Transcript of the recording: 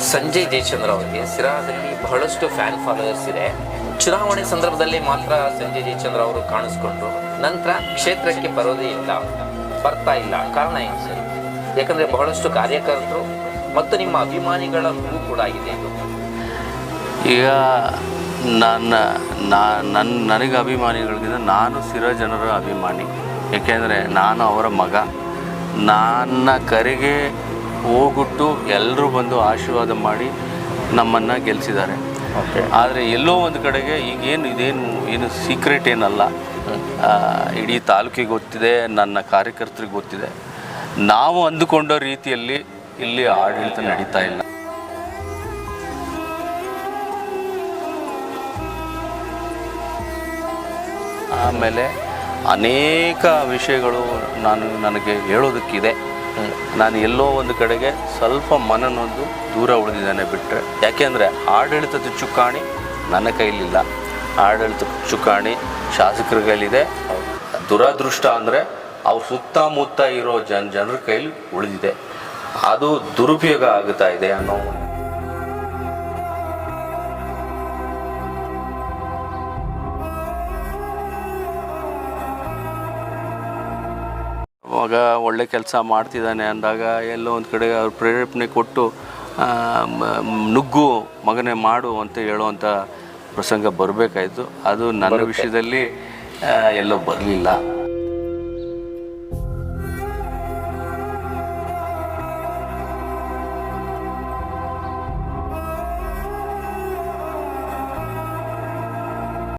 ಸಂಜಯ್ ಜಯಚಂದ್ರ ಅವರಿಗೆ ಸಿರಾದಲ್ಲಿ ಬಹಳಷ್ಟು fan followers ಇದೆ. ಚುನಾವಣೆ ಸಂದರ್ಭದಲ್ಲಿ ಮಾತ್ರ ಸಂಜಯ್ ಜಯಚಂದ್ರ ಅವರು ಕಾಣಿಸ್ಕೊಂಡ್ರು. ನಂತರ ಕ್ಷೇತ್ರಕ್ಕೆ ಬರೋದೇ ಇಲ್ಲ. ಬರ್ತಾ ಇಲ್ಲ. ಕಾರಣ ಏನು ಸರ್? ಯಾಕಂದ್ರೆ ಬಹಳಷ್ಟು ಕಾರ್ಯಕರ್ತರು ಮತ್ತು ನಿಮ್ಮ ಅಭಿಮಾನಿಗಳ ಹೂ ಕೂಡ ಇದು. ಈಗ ನನ್ನ ನನ್ನ ನನಗೆ ಅಭಿಮಾನಿಗಳಿಗಿಂತ ನಾನು ಸ್ಥಿರ ಜನರ ಅಭಿಮಾನಿ. ಏಕೆಂದರೆ ನಾನು ಅವರ ಮಗ. ನನ್ನ ಕರೆಗೆ ಹೋಗ್ಬಿಟ್ಟು ಎಲ್ಲರೂ ಬಂದು ಆಶೀರ್ವಾದ ಮಾಡಿ ನಮ್ಮನ್ನು ಗೆಲ್ಲಿಸಿದ್ದಾರೆ ಆದರೆ ಎಲ್ಲೋ ಒಂದು ಕಡೆಗೆ ಈಗೇನು ಇದೇನು ಏನು ಸೀಕ್ರೆಟ್ ಏನಲ್ಲ. ಇಡೀ ತಾಲೂಕಿಗೆ ಗೊತ್ತಿದೆ ನನ್ನ ಕಾರ್ಯಕರ್ತರಿಗೆ ಗೊತ್ತಿದೆ. ನಾವು ಅಂದುಕೊಂಡ ರೀತಿಯಲ್ಲಿ ಇಲ್ಲಿ ಆಡಳಿತ ನಡೀತಾ ಇಲ್ಲ. ಆಮೇಲೆ ಅನೇಕ ವಿಷಯಗಳು ನಾನು ನನಗೆ ಹೇಳೋದಕ್ಕಿದೆ. ನಾನು ಎಲ್ಲೋ ಒಂದು ಕಡೆಗೆ ಸ್ವಲ್ಪ ಮನನೊಂದು ದೂರ ಉಳಿದಿದ್ದಾನೆ ಬಿಟ್ಟರೆ ಯಾಕೆಂದರೆ ಆಡಳಿತದ ಚುಕ್ಕಾಣಿ ನನ್ನ ಕೈಲಿಲ್ಲ. ಆಡಳಿತ ಚುಕ್ಕಾಣಿ ಶಾಸಕರ ಕೈಲಿದೆ. ದುರದೃಷ್ಟ ಅಂದರೆ ಅವ್ರ ಸುತ್ತಮುತ್ತ ಇರೋ ಜನ, ಜನರ ಕೈಲಿ ಉಳಿದಿದೆ. ಅದು ದುರುಪಯೋಗ ಆಗುತ್ತಾ ಇದೆ ಅನ್ನೋ ಮಗ ಒಳ್ಳೆ ಕೆಲಸ ಮಾಡ್ತಿದ್ದಾನೆ ಅಂದಾಗ ಎಲ್ಲೋ ಒಂದು ಕಡೆ ಅವ್ರು ಪ್ರೇರೇಪಣೆ ಕೊಟ್ಟು ನುಗ್ಗು ಮಗನೇ ಮಾಡು ಅಂತ ಹೇಳುವಂಥ ಪ್ರಸಂಗ ಬರಬೇಕಾಯ್ತು. ಅದು ನನ್ನ ವಿಷಯದಲ್ಲಿ ಎಲ್ಲೋ ಬರಲಿಲ್ಲ.